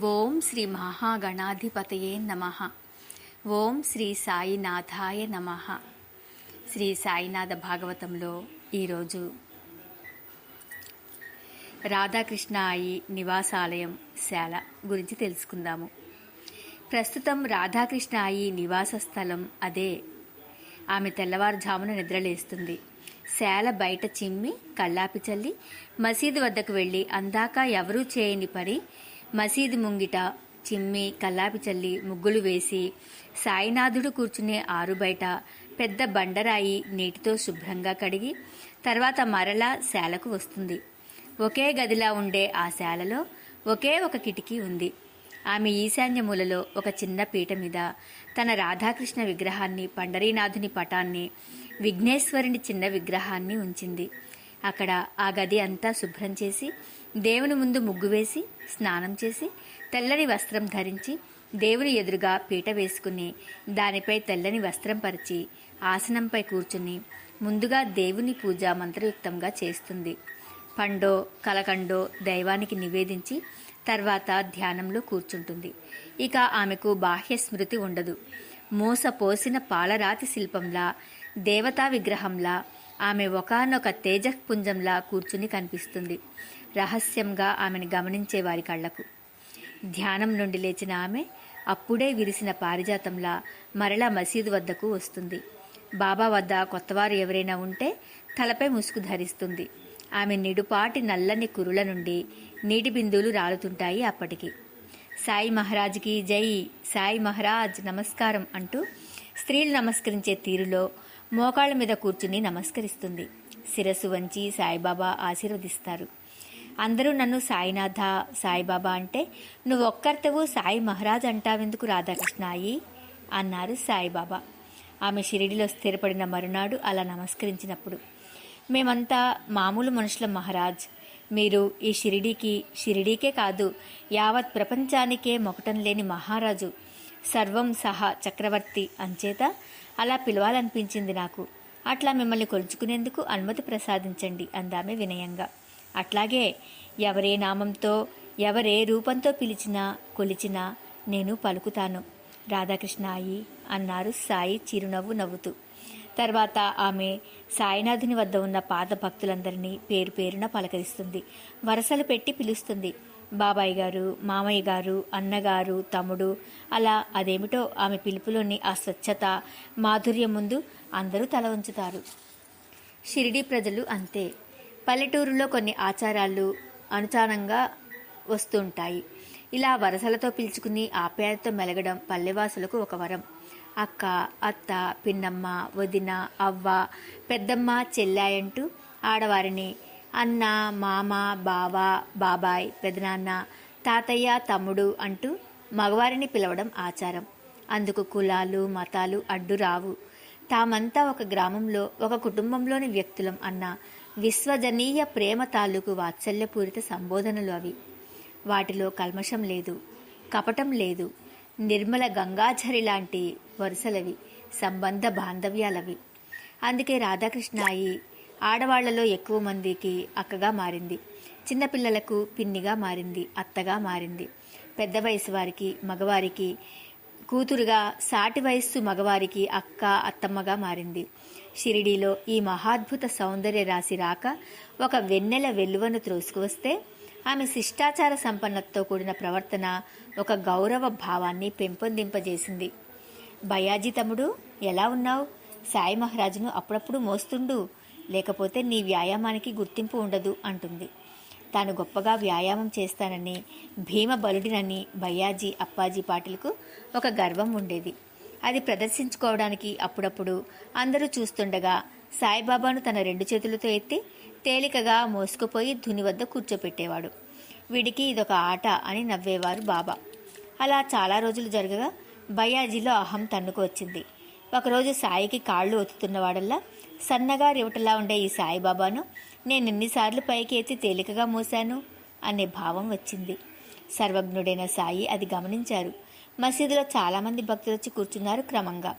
ఓం శ్రీ మహాగణాధిపతయే నమ. ఓం శ్రీ సాయినాథాయ నమ. శ్రీ సాయినాథ భాగవతంలో ఈరోజు రాధాకృష్ణ అయి నివాసాలయం శాల గురించి తెలుసుకుందాము. ప్రస్తుతం రాధాకృష్ణాయి నివాస స్థలం అదే. ఆమె తెల్లవారుజామున నిద్రలేస్తుంది. శాల బయట చిమ్మి కల్లాపి చల్లి మసీదు వద్దకు వెళ్ళి అందాక ఎవరూ చేయని పని మసీదు ముంగిట చిమ్మి కల్లాపి చల్లి ముగ్గులు వేసి సాయినాథుడు కూర్చునే ఆరు బయట పెద్ద బండరాయి నీటితో శుభ్రంగా కడిగి తర్వాత మరలా శాలకు వస్తుంది. ఒకే గదిలా ఉండే ఆ శాలలో ఒకే ఒక కిటికీ ఉంది. ఆమె ఈశాన్య మూలలో ఒక చిన్న పీట మీద తన రాధాకృష్ణ విగ్రహాన్ని పండరీనాథుని పటాన్ని విఘ్నేశ్వరుని చిన్న విగ్రహాన్ని ఉంచింది. అక్కడ ఆ గది అంతా శుభ్రం చేసి దేవుని ముందు ముగ్గు వేసి స్నానం చేసి తెల్లని వస్త్రం ధరించి దేవుని ఎదురుగా పీట వేసుకుని దానిపై తెల్లని వస్త్రం పరిచి ఆసనంపై కూర్చుని ముందుగా దేవుని పూజ మంత్రయుక్తంగా చేస్తుంది. పండో కలకండో దైవానికి నివేదించి తర్వాత ధ్యానంలో కూర్చుంటుంది. ఇక ఆమెకు బాహ్య స్మృతి ఉండదు. మూసపోసిన పాలరాతి శిల్పంలా దేవతా విగ్రహంలా ఆమె ఒకనొక తేజపుంజంలా కూర్చుని కనిపిస్తుంది. రహస్యంగా ఆమెను గమనించే వారి కళ్ళకు ధ్యానం నుండి లేచిన ఆమె అప్పుడే విరిసిన పారిజాతంలా మరలా మసీదు వద్దకు వస్తుంది. బాబా వద్ద కొత్తవారు ఎవరైనా ఉంటే తలపై ముసుగు ధరిస్తుంది. ఆమె నిడుపాటి నల్లని కురుల నుండి నీటి బిందువులు రాలుతుంటాయి అప్పటికి. సాయి మహారాజ్కి జై సాయి మహారాజ్ నమస్కారం అంటూ స్త్రీలు నమస్కరించే తీరులో మోకాళ్ళ మీద కూర్చుని నమస్కరిస్తుంది. శిరస్సు వంచి సాయిబాబా ఆశీర్వదిస్తారు. అందరూ నన్ను సాయినాథ సాయిబాబా అంటే నువ్వు ఒక్కర్తవు సాయి మహారాజ్ అంటావెందుకు రాధాకృష్ణాయి? అన్నారు సాయిబాబా. ఆమె షిరిడిలో స్థిరపడిన మరునాడు అలా నమస్కరించినప్పుడు మేమంతా మామూలు మనుషుల మహారాజ్. మీరు ఈ షిరిడీకి షిరిడీకే కాదు యావత్ ప్రపంచానికే మొకటం లేని మహారాజు సర్వం సహా చక్రవర్తి అంచేత అలా పిలవాలనిపించింది నాకు. అట్లా మిమ్మల్ని కొలుచుకునేందుకు అనుమతి ప్రసాదించండి అందామె వినయంగా. అట్లాగే ఎవరే నామంతో ఎవరే రూపంతో పిలిచినా కొలిచినా నేను పలుకుతాను. రాధాకృష్ణాయి అన్నారు సాయి చిరునవ్వు నవ్వుతూ. తర్వాత ఆమె సాయినాథుని వద్ద ఉన్న పాత భక్తులందరినీ పేరు పేరున పలకరిస్తుంది. వరసలు పెట్టి పిలుస్తుంది. బాబాయ్ గారు మామయ్య గారు అన్నగారు తమ్ముడు అలా అదేమిటో ఆమె పిలుపులోని ఆ స్వచ్ఛత మాధుర్యం ముందు అందరూ తల ఉంచుతారు షిరిడి ప్రజలు అంతే. పల్లెటూరులో కొన్ని ఆచారాలు అనుచానంగా వస్తుంటాయి. ఇలా వరసలతో పిలుచుకుని ఆప్యాయతతో మెలగడం పల్లెవాసులకు ఒక వరం. అక్క అత్త పిన్నమ్మ వదిన అవ్వ పెద్దమ్మ చెల్లాయంటూ ఆడవారిని అన్న మామ బావ బాబాయ్ పెదనాన్న తాతయ్య తమ్ముడు అంటూ మగవారిని పిలవడం ఆచారం. అందుకు కులాలు మతాలు అడ్డు రావు తామంతా ఒక గ్రామంలో ఒక కుటుంబంలోని వ్యక్తులం అన్న విశ్వజనీయ ప్రేమ తాలూకు వాత్సల్యపూరిత సంబోధనలు అవి. వాటిలో కల్మషం లేదు కపటం లేదు నిర్మల గంగాఝరి లాంటి వరుసలవి సంబంధ బాంధవ్యాలవి. అందుకే రాధాకృష్ణాయి ఆడవాళ్ళలో ఎక్కువ మందికి అక్కగా మారింది. చిన్నపిల్లలకు పిన్నిగా మారింది అత్తగా మారింది. పెద్ద వయసు వారికి మగవారికి కూతురుగా సాటి వయస్సు మగవారికి అక్క అత్తమ్మగా మారింది. షిరిడీలో ఈ మహాద్భుత సౌందర్య రాశి రాక ఒక వెన్నెల వెల్లువను త్రోసుకువస్తే ఆమె శిష్టాచార సంపన్నతతో కూడిన ప్రవర్తన ఒక గౌరవ భావాన్ని పెంపొందింపజేసింది. బయాజీ తమ్ముడు ఎలా ఉన్నావు? సాయి మహారాజును అప్పుడప్పుడు మోస్తుండు. లేకపోతే నీ వ్యాయామానికి గుర్తింపు ఉండదు అంటుంది. తాను గొప్పగా వ్యాయామం చేస్తానని భీమ బలుడినని బయ్యాజీ అప్పాజీ పాటలకు ఒక గర్వం ఉండేది. అది ప్రదర్శించుకోవడానికి అప్పుడప్పుడు అందరూ చూస్తుండగా సాయిబాబాను తన రెండు చేతులతో ఎత్తి తేలికగా మోసుకుపోయి ధుని వద్ద కూర్చోపెట్టేవాడు. వీడికి ఇదొక ఆట అని నవ్వేవారు బాబా. అలా చాలా రోజులు జరగగా బయ్యాజీలో అహం తన్నుకు వచ్చింది. ఒకరోజు సాయికి కాళ్ళు ఒత్తుతున్నవాడల్లా సన్నగా రివటలా ఉండే ఈ సాయిబాబాను నేను ఎన్నిసార్లు పైకి ఎత్తి తేలికగా మోశాను అనే భావం వచ్చింది. సర్వజ్ఞుడైన సాయి అది గమనించారు. మసీదులో చాలామంది భక్తులు వచ్చి కూర్చున్నారు క్రమంగా.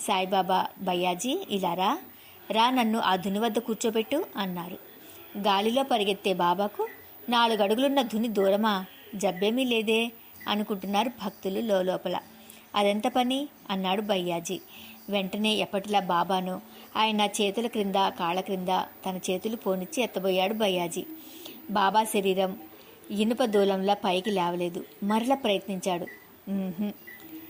సాయిబాబా భయ్యాజీ ఇలారా రా నన్ను ఆ ధుని వద్ద కూర్చోబెట్టు అన్నారు. గాలిలో పరిగెత్తే బాబాకు నాలుగు అడుగులున్న ధుని దూరమా జబ్బేమీ లేదే అనుకుంటున్నారు భక్తులు లోపల అదెంత పని? అన్నాడు భయ్యాజీ. వెంటనే ఎప్పటిలా బాబాను ఆయన చేతుల క్రింద కాళ్ళ క్రింద తన చేతులు పోనిచ్చి ఎత్తబోయాడు భయ్యాజీ. బాబా శరీరం ఇనుప దూలంలా పైకి లేవలేదు. మరల ప్రయత్నించాడు.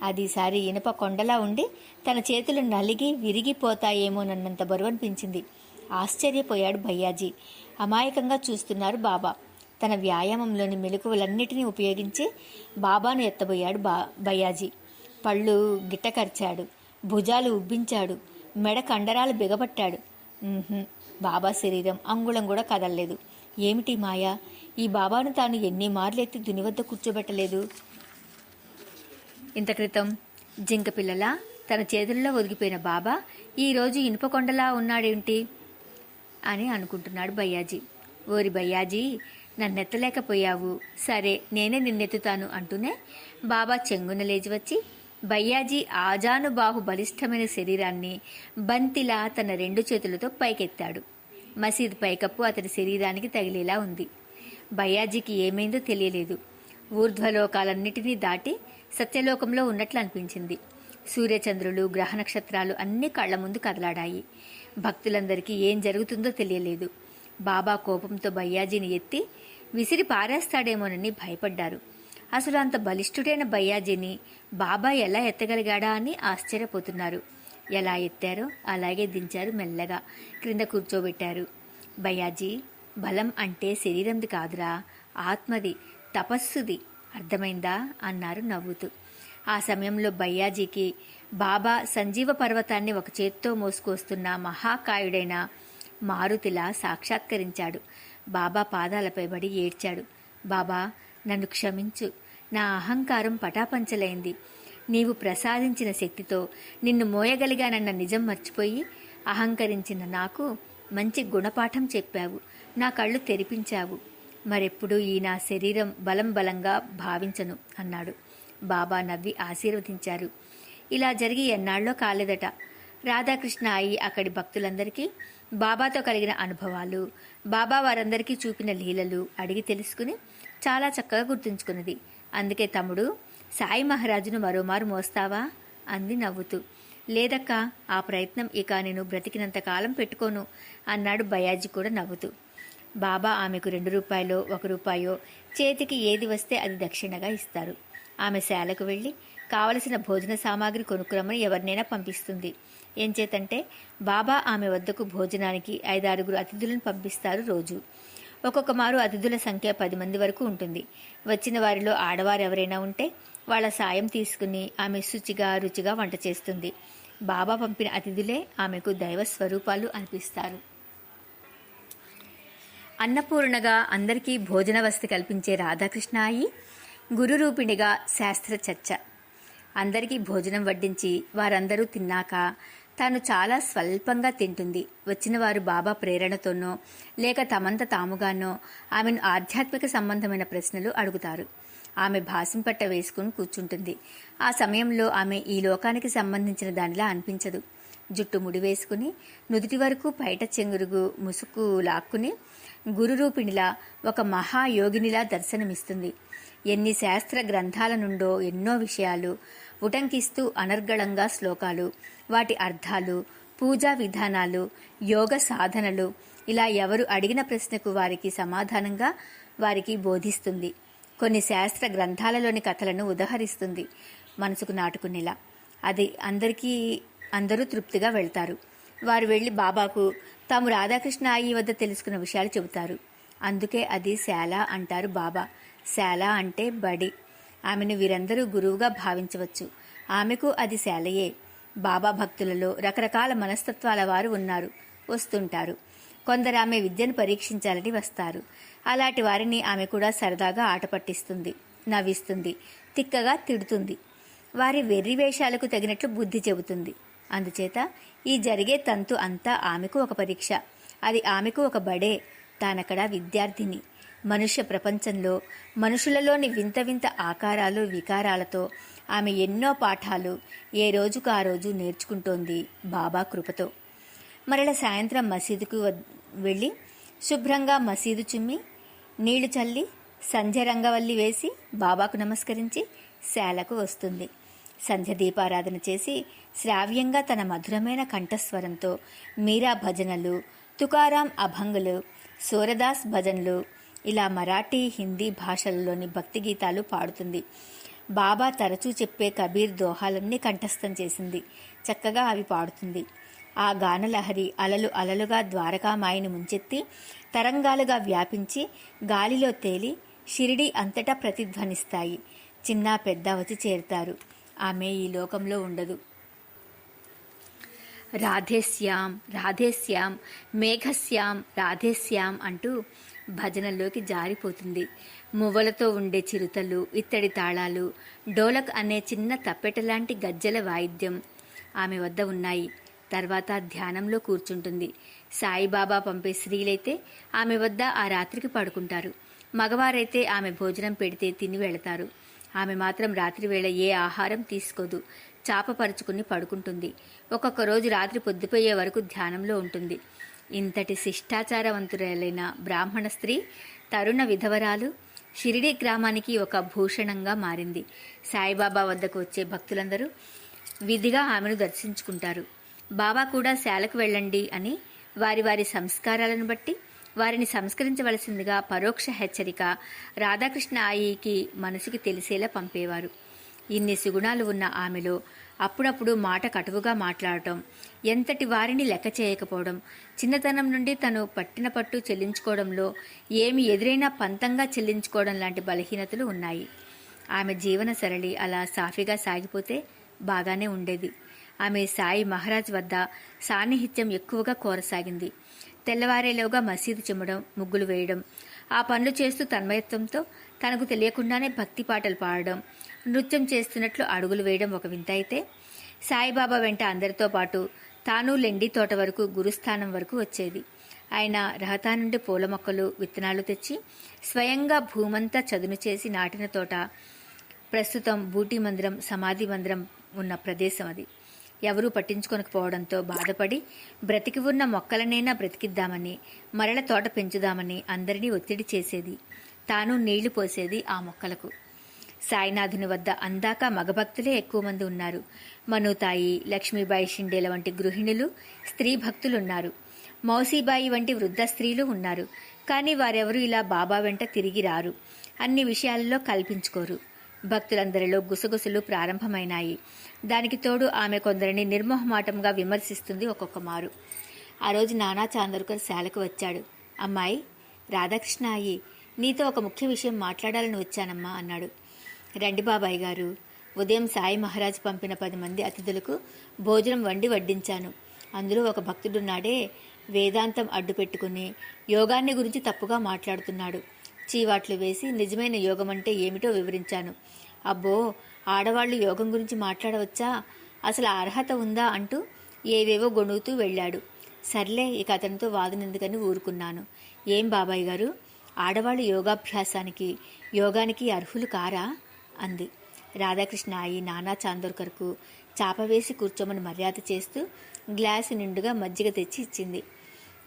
అది సారి ఇనుప కొండలా ఉండి తన చేతులు నలిగి విరిగిపోతాయేమోనన్నంత బరువు అనిపించింది ఆశ్చర్యపోయాడు భయ్యాజీ. అమాయకంగా చూస్తున్నారు బాబా. తన వ్యాయామంలోని మెలకువలన్నిటినీ ఉపయోగించి బాబాను ఎత్తబోయాడు బా భయ్యాజీ. పళ్ళు గిట్టకరిచాడు. భుజాలు ఉబ్బించాడు. మెడ కండరాలు బిగబట్టాడు. బాబా శరీరం అంగుళం కూడా కదలలేదు. ఏమిటి మాయా? ఈ బాబాను తాను ఎన్ని మార్లు ఎత్తి దుని వద్ద కూర్చోబెట్టలేదు? ఇంత క్రితం జింక పిల్లల తన చేతుల్లో ఒదిగిపోయిన బాబా ఈరోజు ఇనుపకొండలా ఉన్నాడేంటి అని అనుకుంటున్నాడు భయ్యాజీ. ఓరి బయ్యాజీ నన్నెత్తలేకపోయావు. సరే నేనే నిన్నెత్తుతాను అంటూనే బాబా చెంగున లేచి వచ్చి భయ్యాజీ ఆజానుబాహు బలిష్టమైన శరీరాన్ని బంతిలా తన రెండు చేతులతో పైకెత్తాడు. మసీద్ పైకప్పు అతని శరీరానికి తగిలేలా ఉంది. భయ్యాజీకి ఏమైందో తెలియలేదు. ఊర్ధ్వలోకాలన్నిటినీ దాటి సత్యలోకంలో ఉన్నట్లు అనిపించింది సూర్యచంద్రులు గ్రహ నక్షత్రాలు అన్ని కళ్ళ ముందు కదలాడాయి. భక్తులందరికీ ఏం జరుగుతుందో తెలియలేదు. బాబా కోపంతో భయ్యాజీని ఎత్తి విసిరి పారేస్తాడేమోనని భయపడ్డారు. అసలు అంత బలిష్ఠుడైన భయ్యాజీని బాబా ఎలా ఎత్తగలిగాడా అని ఆశ్చర్యపోతున్నారు. ఎలా ఎత్తారో అలాగే దించారు మెల్లగా క్రింద కూర్చోబెట్టారు. భయ్యాజీ బలం అంటే శరీరంది కాదురా ఆత్మది తపస్సుది. అర్థమైందా? అన్నారు నవ్వుతూ. ఆ సమయంలో బయ్యాజీకి బాబా సంజీవ పర్వతాన్ని ఒక చేత్తో మోసుకొస్తున్న మహాకాయుడైన మారుతిలా సాక్షాత్కరించాడు. బాబా పాదాలపై పడి ఏడ్చాడు. బాబా నన్ను క్షమించు. నా అహంకారం పటాపంచలైంది. నీవు ప్రసాదించిన శక్తితో నిన్ను మోయగలిగానన్న నిజం మర్చిపోయి అహంకరించిన నాకు మంచి గుణపాఠం చెప్పావు. నా కళ్ళు తెరిపించావు. మరెప్పుడు ఈ నా శరీరం బలం బలంగా భావించను అన్నాడు. బాబా నవ్వి ఆశీర్వదించారు. ఇలా జరిగి ఎన్నాళ్ళో కాలేదట. రాధాకృష్ణ అయి అక్కడి భక్తులందరికీ బాబాతో కలిగిన అనుభవాలు బాబా వారందరికీ చూపిన లీలలు అడిగి తెలుసుకుని చాలా చక్కగా గుర్తుంచుకున్నది. అందుకే తమ్ముడు సాయి మహారాజును మరోమారు మోస్తావా? అంది నవ్వుతూ. లేదక్క ఆ ప్రయత్నం ఇక నేను బ్రతికినంత కాలం పెట్టుకోను అన్నాడు బయాజీ కూడా నవ్వుతూ. బాబా ఆమెకు రెండు రూపాయలో ఒక రూపాయో చేతికి ఏది వస్తే అది దక్షిణగా ఇస్తారు. ఆమె శాలకు వెళ్ళి కావలసిన భోజన సామాగ్రి కొనుక్కురమని ఎవరినైనా పంపిస్తుంది. ఏం చేతంటే బాబా ఆమె వద్దకు భోజనానికి ఐదారుగురు అతిథులను పంపిస్తారు రోజు. ఒక్కొక్క మారు అతిథుల సంఖ్య పది మంది వరకు ఉంటుంది. వచ్చిన వారిలో ఆడవారు ఎవరైనా ఉంటే వాళ్ళ సాయం తీసుకుని ఆమె శుచిగా రుచిగా వంట చేస్తుంది. బాబా పంపిన అతిథులే ఆమెకు దైవ స్వరూపాలు అనిపిస్తారు అన్నపూర్ణగా అందరికీ భోజన వసతి కల్పించే రాధాకృష్ణాయి గురు గురురూపిణిగా శాస్త్ర చర్చ. అందరికీ భోజనం వడ్డించి వారందరూ తిన్నాక తాను చాలా స్వల్పంగా తింటుంది. వచ్చిన వారు బాబా ప్రేరణతోనో లేక తమంత తాముగానో ఆమెను ఆధ్యాత్మిక సంబంధమైన ప్రశ్నలు అడుగుతారు. ఆమె భాసింపట్ట వేసుకుని కూర్చుంటుంది. ఆ సమయంలో ఆమె ఈ లోకానికి సంబంధించిన దానిలా అనిపించదు. జుట్టు ముడి వేసుకుని నుదుటి వరకు పైట చెంగురుగు ముసుగు లాక్కుని గురురూపిణిలా ఒక మహాయోగినిలా దర్శనమిస్తుంది. ఎన్ని శాస్త్ర గ్రంథాల నుండో ఎన్నో విషయాలు ఉటంకిస్తూ అనర్గళంగా శ్లోకాలు వాటి అర్థాలు పూజా విధానాలు యోగ సాధనలు ఇలా ఎవరు అడిగిన ప్రశ్నకు వారికి సమాధానంగా వారికి బోధిస్తుంది. కొన్ని శాస్త్ర గ్రంథాలలోని కథలను ఉదహరిస్తుంది మనసుకు నాటుకునేలా. అది అందరికీ అందరూ తృప్తిగా వెళ్తారు. వారు వెళ్ళి బాబాకు తాము రాధాకృష్ణ అయ్యి వద్ద తెలుసుకున్న విషయాలు చెబుతారు. అందుకే అది శాల అంటారు బాబా. శాల అంటే బడి. ఆమెను వీరందరూ గురువుగా భావించవచ్చు. ఆమెకు అది శాలయే. బాబా భక్తులలో రకరకాల మనస్తత్వాల వారు ఉన్నారు వస్తుంటారు. కొందరు ఆమె విద్యను పరీక్షించాలని వస్తారు. అలాంటి వారిని ఆమె కూడా సరదాగా ఆట పట్టిస్తుంది నవ్విస్తుంది తిక్కగా తిడుతుంది. వారి వెర్రి వేషాలకు తగినట్లు బుద్ధి చెబుతుంది. అందుచేత ఈ జరిగే తంతు అంతా ఆమెకు ఒక పరీక్ష. అది ఆమెకు ఒక బడే. తానక్కడ విద్యార్థిని. మనుష్య ప్రపంచంలో మనుషులలోని వింత వింత ఆకారాలు వికారాలతో ఆమె ఎన్నో పాఠాలు ఏ రోజుకు ఆ రోజు నేర్చుకుంటోంది బాబా కృపతో. మరల సాయంత్రం మసీదుకు వెళ్ళి శుభ్రంగా మసీదు చిమ్మి నీళ్ళు చల్లి సంధ్య రంగవల్లి వేసి బాబాకు నమస్కరించి శాలకు వస్తుంది. సంధ్య దీపారాధన చేసి శ్రావ్యంగా తన మధురమైన కంఠస్వరంతో మీరా భజనలు తుకారాం అభంగులు సూరదాస్ భజనలు ఇలా మరాఠీ హిందీ భాషలలోని భక్తి గీతాలు పాడుతుంది. బాబా తరచూ చెప్పే కబీర్ దోహాలన్నీ కంఠస్థం చేసింది. చక్కగా అవి పాడుతుంది. ఆ గానలహరి అలలు అలలుగా ద్వారకామాయిని ముంచెత్తి తరంగాలుగా వ్యాపించి గాలిలో తేలి షిరిడి అంతటా ప్రతిధ్వనిస్తాయి. చిన్న పెద్ద వచ్చి చేరుతారు. ఆమె ఈ లోకంలో ఉండదు. రాధేశ్యాం రాధేశ్యాం మేఘశ్యాం రాధేశ్యాం అంటూ భజనల్లోకి జారిపోతుంది. మువ్వలతో ఉండే చిరుతలు ఇత్తడి తాళాలు డోలక్ అనే చిన్న తప్పెటలాంటి గజ్జల వాయిద్యం ఆమె వద్ద ఉన్నాయి. తర్వాత ధ్యానంలో కూర్చుంటుంది. సాయిబాబా పంపే స్త్రీలైతే ఆమె వద్ద ఆ రాత్రికి పడుకుంటారు. మగవారైతే ఆమె భోజనం పెడితే తిని వెళతారు. ఆమె మాత్రం రాత్రివేళ ఏ ఆహారం తీసుకోదు. చాపపరుచుకుని పడుకుంటుంది. ఒక్కొక్క రోజు రాత్రి పొద్దుపోయే వరకు ధ్యానంలో ఉంటుంది. ఇంతటి శిష్టాచారవంతురాలైన బ్రాహ్మణ స్త్రీ తరుణ విధవరాలు షిరిడి గ్రామానికి ఒక భూషణంగా మారింది. సాయిబాబా వద్దకు వచ్చే భక్తులందరూ విధిగా ఆమెను దర్శించుకుంటారు. బాబా కూడా శాలకు వెళ్ళండి అని వారి వారి సంస్కారాలను బట్టి వారిని సంస్కరించవలసిందిగా పరోక్ష హెచ్చరిక రాధాకృష్ణ ఆయికి మనసుకి తెలిసేలా పంపేవారు. ఇన్ని సుగుణాలు ఉన్న ఆమెలో అప్పుడప్పుడు మాట కటువుగా మాట్లాడటం ఎంతటి వారిని లెక్క చేయకపోవడం చిన్నతనం నుండి తను పట్టిన పట్టు చెల్లించుకోవడంలో ఏమి ఎదురైనా పంతంగా చెల్లించుకోవడం లాంటి బలహీనతలు ఉన్నాయి. ఆమె జీవన సరళి అలా సాఫీగా సాగిపోతే బాగానే ఉండేది. ఆమె సాయి మహారాజ్ వద్ద సాన్నిహిత్యం ఎక్కువగా కోరసాగింది. తెల్లవారేలోగా మసీదు చిమ్మడం ముగ్గులు వేయడం ఆ పనులు చేస్తూ తన్మయత్వంతో తనకు తెలియకుండానే భక్తి పాటలు పాడడం నృత్యం చేస్తున్నట్లు అడుగులు వేయడం ఒక వింత అయితే సాయిబాబా వెంట అందరితో పాటు తాను లెండి తోట వరకు గురుస్థానం వరకు వచ్చేది. ఆయన రహతా నుండి పూల మొక్కలు విత్తనాలు తెచ్చి స్వయంగా భూమంతా చదును చేసి నాటిన తోట ప్రస్తుతం బూటీ మందిరం సమాధి మందిరం ఉన్న ప్రదేశం అది. ఎవరూ పట్టించుకొనకపోవడంతో బాధపడి బ్రతికి ఉన్న మొక్కలనైనా బ్రతికిద్దామని మరల తోట పెంచుదామని అందరినీ ఒత్తిడి చేసేది. తాను నీళ్ళు పోసేది ఆ మొక్కలకు. సాయినాథుని వద్ద అందాక మగభక్తులే ఎక్కువ మంది ఉన్నారు మనుతాయి లక్ష్మీబాయి షిండేల వంటి గృహిణులు స్త్రీ భక్తులున్నారు. మౌసీబాయి వంటి వృద్ధ స్త్రీలు ఉన్నారు. కానీ వారెవరూ ఇలా బాబా వెంట తిరిగి రారు. అన్ని విషయాలలో కల్పించుకోరు. భక్తులందరిలో గుసగుసలు ప్రారంభమైనాయి. దానికి తోడు ఆమె కొందరిని నిర్మోహమాటంగా విమర్శిస్తుంది ఒక్కొక్క మారు. ఆ రోజు నానా చాందర్కర్ శాలకు వచ్చాడు. అమ్మాయి రాధాకృష్ణ అయ్యి నీతో ఒక ముఖ్య విషయం మాట్లాడాలని వచ్చానమ్మా అన్నాడు. రండి బాబాయ్ గారు ఉదయం సాయి మహారాజ్ పంపిన పది మంది అతిథులకు భోజనం వండి వడ్డించాను. అందులో ఒక భక్తుడున్నాడే వేదాంతం అడ్డు పెట్టుకుని యోగాన్ని గురించి తప్పుగా మాట్లాడుతున్నాడు. చీవాట్లు వేసి నిజమైన యోగం అంటే ఏమిటో వివరించాను. అబ్బో ఆడవాళ్ళు యోగం గురించి మాట్లాడవచ్చా? అసలు అర్హత ఉందా అంటూ ఏవేవో గొణుగుతూ వెళ్ళాడు. సర్లే ఇక అతనితో వాదనెందుకని ఊరుకున్నాను. ఏం బాబాయ్ గారు? ఆడవాళ్ళు యోగాభ్యాసానికి యోగానికి అర్హులు కారా? అంది. రాధాకృష్ణ అయి నానా చాందోర్కర్కు చాప వేసి కూర్చోమని మర్యాద చేస్తూ గ్లాసు నిండుగా మజ్జిగ తెచ్చి ఇచ్చింది.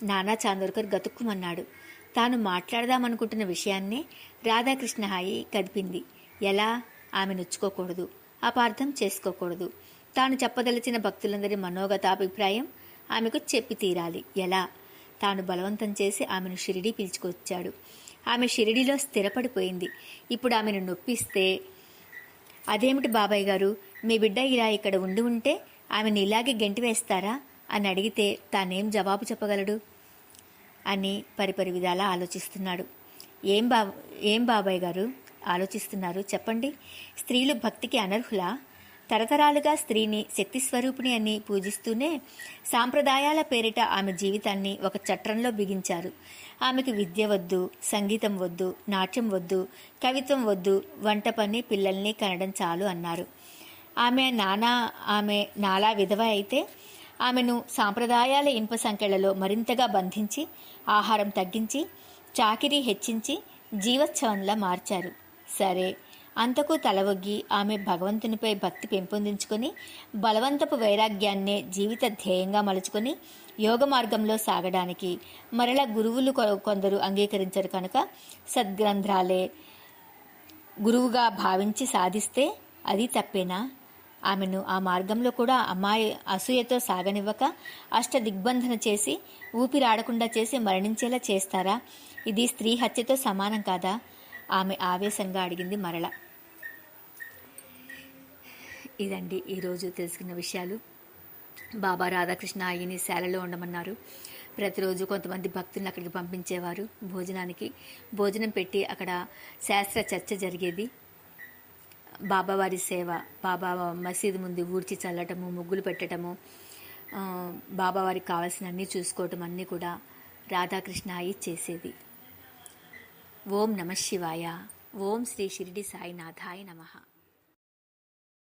నానా చాందోర్కర్ గతుక్కుమన్నాడు. తాను మాట్లాడదామనుకుంటున్న విషయాన్నే రాధాకృష్ణ హాయి కదిపింది ఎలా? ఆమె నొచ్చుకోకూడదు. అపార్థం చేసుకోకూడదు. తాను చెప్పదలిచిన భక్తులందరి మనోగత అభిప్రాయం ఆమెకు చెప్పి తీరాలి. ఎలా? తాను బలవంతం చేసి ఆమెను షిరిడి పిలుచుకొచ్చాడు. ఆమె షిరిడిలో స్థిరపడిపోయింది. ఇప్పుడు ఆమెను నొప్పిస్తే? అదేమిటి బాబాయ్ గారు? మీ బిడ్డ ఇలా ఇక్కడ ఉండి ఉంటే ఆమెను ఇలాగే గెంటి వేస్తారా అని అడిగితే తానేం జవాబు చెప్పగలడు? అని పరిపరి విధాలా ఆలోచిస్తున్నాడు. ఏం బా ఏం బాబాయ్ గారు? ఆలోచిస్తున్నారు. చెప్పండి. స్త్రీలు భక్తికి అనర్హులా? తరతరాలుగా స్త్రీని శక్తి స్వరూపిణి అని పూజిస్తూనే సాంప్రదాయాల పేరిట ఆమె జీవితాన్ని ఒక చట్రంలో బిగించారు. ఆమెకు విద్య వద్దు సంగీతం వద్దు నాట్యం వద్దు కవిత్వం వద్దు వంట పని పిల్లల్ని కనడం చాలు అన్నారు. ఆమె నానా ఆమె నాలా విధవ అయితే ఆమెను సాంప్రదాయాల ఇనుప సంఖ్యలలో మరింతగా బంధించి ఆహారం తగ్గించి చాకిరీ హెచ్చించి జీవోత్సవంలా మార్చారు. సరే అంతకు తలవొగ్గి ఆమె భగవంతునిపై భక్తి పెంపొందించుకొని బలవంతపు వైరాగ్యాన్నే జీవిత ధ్యేయంగా మలుచుకొని యోగ మార్గంలో సాగడానికి మరల గురువులు కొ- కొందరు అంగీకరించరు కనుక సద్గ్రంథాలే గురువుగా భావించి సాధిస్తే అది తప్పేనా? ఆమెను ఆ మార్గంలో కూడా అమ్మాయి అసూయతో సాగనివ్వక అష్ట దిగ్బంధన చేసి ఊపిరాడకుండా చేసి మరణించేలా చేస్తారా? ఇది స్త్రీ హత్యతో సమానం కాదా? ఆమె ఆవేశంగా అడిగింది మరల. ఇదండి ఈరోజు తెలుసుకున్న విషయాలు. బాబా రాధాకృష్ణ అయ్యని శాలలో ఉండమన్నారు. ప్రతిరోజు కొంతమంది భక్తులను అక్కడికి పంపించేవారు. భోజనానికి భోజనం పెట్టి అక్కడ శాస్త్ర చర్చ జరిగేది. బాబావారి సేవ బాబా మసీదు ముందు ఊడ్చి చల్లటము ముగ్గులు పెట్టడము బాబావారికి కావాల్సిన అన్నీ చూసుకోవటం అన్నీ కూడా రాధాకృష్ణ అయ్యి చేసేది. ఓం నమ శివాయ. ఓం శ్రీ షిరిడి సాయినాథాయ నమః.